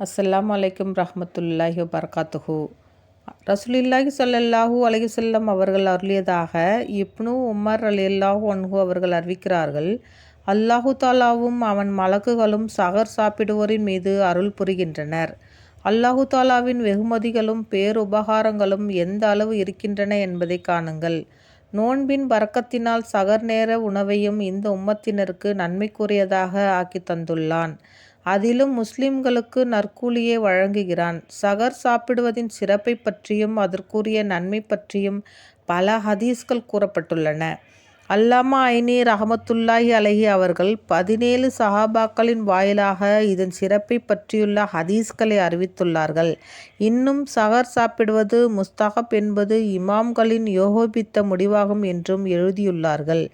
அஸ்லாம் அலைக்கும் ரஹமத்துல்லாஹி வபர்காத்துஹு. ரசூலில்லாஹி சொல்லல்லாஹூ அலகி செல்லம் அவர்கள் அருளியதாக இப்னு உமர் அலியல்லாஹு அன்ஹு அவர்கள் அறிவிக்கிறார்கள் அல்லாஹு தாலாவும் அவன் மலக்குகளும் சகர் சாப்பிடுவோரின் மீது அருள் புரிகின்றனர். அல்லாஹு தாலாவின் வெகுமதிகளும் பேருபகாரங்களும் எந்த அளவு இருக்கின்றன என்பதை காணுங்கள். நோன்பின் பறக்கத்தினால் சகர் நேர உணவையும் இந்த உம்மத்தினருக்கு நன்மைக்குரியதாக ஆக்கி தந்துள்ளான். அதிலும் முஸ்லிம்களுக்கு நற்கூலியை வழங்குகிறான். சகர் சாப்பிடுவதின் சிறப்பை பற்றியும் அதற்குரிய நன்மை பற்றியும் பல ஹதீஸ்கள் கூறப்பட்டுள்ளன. அல்லாமா ஐனி ரஹமத்துல்லாஹி அலஹி அவர்கள் பதினேழு சஹாபாக்களின் வாயிலாக இதன் சிறப்பை பற்றியுள்ள ஹதீஸ்களை அறிவித்துள்ளார்கள். இன்னும் சகர் சாப்பிடுவது முஸ்தகப் என்பது இமாம்களின் யோகோபித்த முடிவாகும் என்றும் எழுதியுள்ளார்கள்.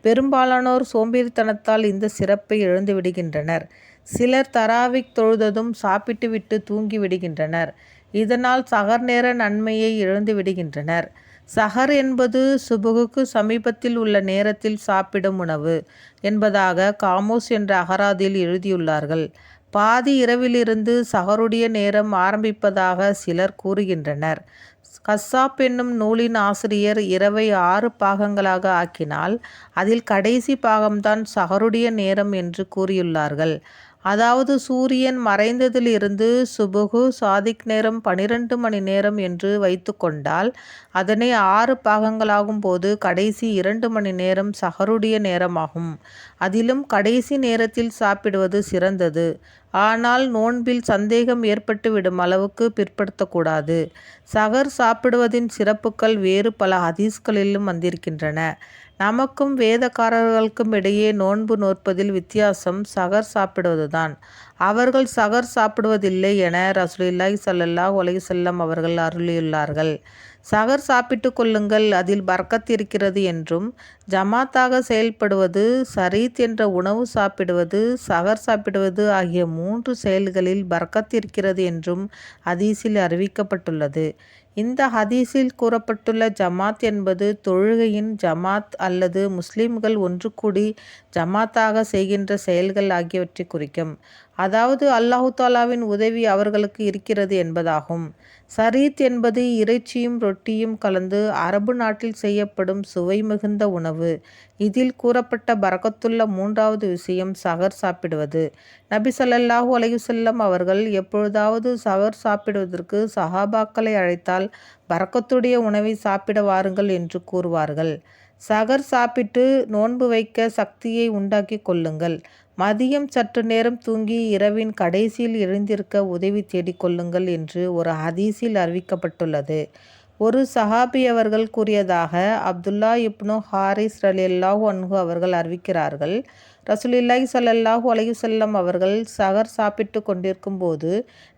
பெரும்பாலானோர் சோம்பேறித்தனத்தால் இந்த சிறப்பை இழந்துவிடுகின்றனர். சிலர் தராவிக் தொழுததும் சாப்பிட்டுவிட்டு தூங்கி விடுகின்றனர். இதனால் சகர் நேர நன்மையை இழந்து விடுகின்றனர். சஹர் என்பது சுபுகுக்கு சமீபத்தில் உள்ள நேரத்தில் சாப்பிடும் உணவு என்பதாக காமோஸ் என்ற அகராதியில் எழுதியுள்ளார்கள். பாதி இரவிலிருந்து சஹருடைய நேரம் ஆரம்பிப்பதாக சிலர் கூறுகின்றனர். கசாப் என்னும் நூலின் ஆசிரியர் இரவை ஆறு பாகங்களாக ஆக்கினால் அதில் கடைசி பாகம்தான் சஹருடைய நேரம் என்று கூறியுள்ளார்கள். அதாவது சூரியன் மறைந்ததிலிருந்து சுபுகு சாதிக் நேரம் பனிரெண்டு மணி நேரம் என்று வைத்து கொண்டால் அதனை ஆறு பாகங்களாகும் போது கடைசி இரண்டு மணி நேரம் சகருடைய நேரமாகும். அதிலும் கடைசி நேரத்தில் சாப்பிடுவது சிறந்தது. ஆனால் நோன்பில் சந்தேகம் ஏற்பட்டுவிடும் அளவுக்கு பிற்படுத்தக்கூடாது. சகர் சாப்பிடுவதின் சிறப்புகள் வேறு பல ஹதீஸ்களிலும் வந்திருக்கின்றன. நமக்கும் வேதக்காரர்களுக்கும் இடையே நோன்பு நோற்பதில் வித்தியாசம் சகர் சாப்பிடுவதுதான். அவர்கள் சகர் சாப்பிடுவதில்லை என ரசூலில்லாய் சல்லல்லாஹ் உலகி செல்லம் அவர்கள் அருளியுள்ளார்கள். சகர் சாப்பிட்டு கொள்ளுங்கள் அதில் பர்க்கத் இருக்கிறது என்றும் ஜமாத்தாக செயல்படுவது சரீத் என்ற உணவு சாப்பிடுவது சகர் சாப்பிடுவது ஆகிய மூன்று செயல்களில் பர்க்கத் இருக்கிறது என்றும் ஹதீஸில் அறிவிக்கப்பட்டுள்ளது. இந்த ஹதீஸில் கூறப்பட்டுள்ள ஜமாத் என்பது தொழுகையின் ஜமாத் அல்லது முஸ்லிம்கள் ஒன்று கூடி ஜமாத்தாக செய்கின்ற செயல்கள் ஆகியவற்றை குறிக்கும். அதாவது அல்லாஹு தாலாவின் உதவி அவர்களுக்கு இருக்கிறது என்பதாகும். சரீத் என்பது இறைச்சியும் ரொட்டியும் கலந்து அரபு நாட்டில் செய்யப்படும் சுவை மிகுந்த உணவு. இதில் கூறப்பட்ட பறக்கத்துள்ள மூன்றாவது விஷயம் சகர் சாப்பிடுவது. நபி சல்லாஹூ அலையுசல்லம் அவர்கள் எப்பொழுதாவது சகர் சாப்பிடுவதற்கு சஹாபாக்களை அழைத்தால் பறக்கத்துடைய உணவை சாப்பிட வாருங்கள் என்று கூறுவார்கள். சகர் சாப்பிட்டு நோன்பு வைக்க சக்தியை உண்டாக்கி கொள்ளுங்கள். மதியம் சற்று நேரம் தூங்கி இரவின் கடைசியில் எழுந்திருக்க உதவி தேடிக்கொள்ளுங்கள் என்று ஒரு ஹதீஸில் அறிவிக்கப்பட்டுள்ளது. ஒரு சஹாபி அவர்கள் கூறியதாக அப்துல்லா இப்னு ஹாரிஸ் ரலியல்லாஹு அன்ஹு அவர்கள் அறிவிக்கிறார்கள். ரசூலில்லாஹி சல்லாஹூ அலையுசல்லம் அவர்கள் சகர் சாப்பிட்டு கொண்டிருக்கும் போது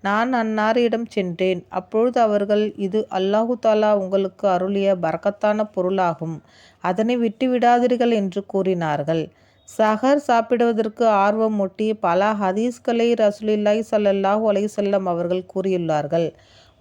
நான் அன்னாரிடம் சென்றேன். அப்பொழுது அவர்கள் இது அல்லாஹு தாலா உங்களுக்கு அருளிய பறக்கத்தான பொருளாகும். அதனை விட்டுவிடாதீர்கள் என்று கூறினார்கள். சஹர் சாப்பிடுவதற்கு ஆர்வம் மூட்டி பல ஹதீஸ்களை ரசூலில்லாஹி ஒலை அலையுசல்லம் அவர்கள் கூறியுள்ளார்கள்.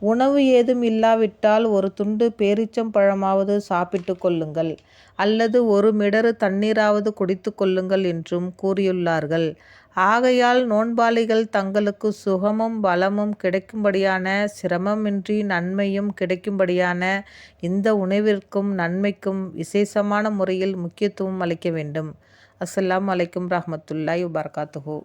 உணவு ஏதும் இல்லாவிட்டால் ஒரு துண்டு பேரிச்சம் பழமாவது சாப்பிட்டு கொள்ளுங்கள். அல்லது ஒரு மிடறு தண்ணீராவது குடித்து கொள்ளுங்கள் என்றும் கூறியுள்ளார்கள். ஆகையால் நோன்பாளிகள் தங்களுக்கு சுகமும் பலமும் கிடைக்கும்படியான சிரமமின்றி நன்மையும் கிடைக்கும்படியான இந்த உணவிற்கும் நன்மைக்கும் விசேஷமான முறையில் முக்கியத்துவம் அளிக்க வேண்டும். அஸ்லாம் வலைக்கம் ரஹமத்துல்லாய் வபர்காத்துஹூ.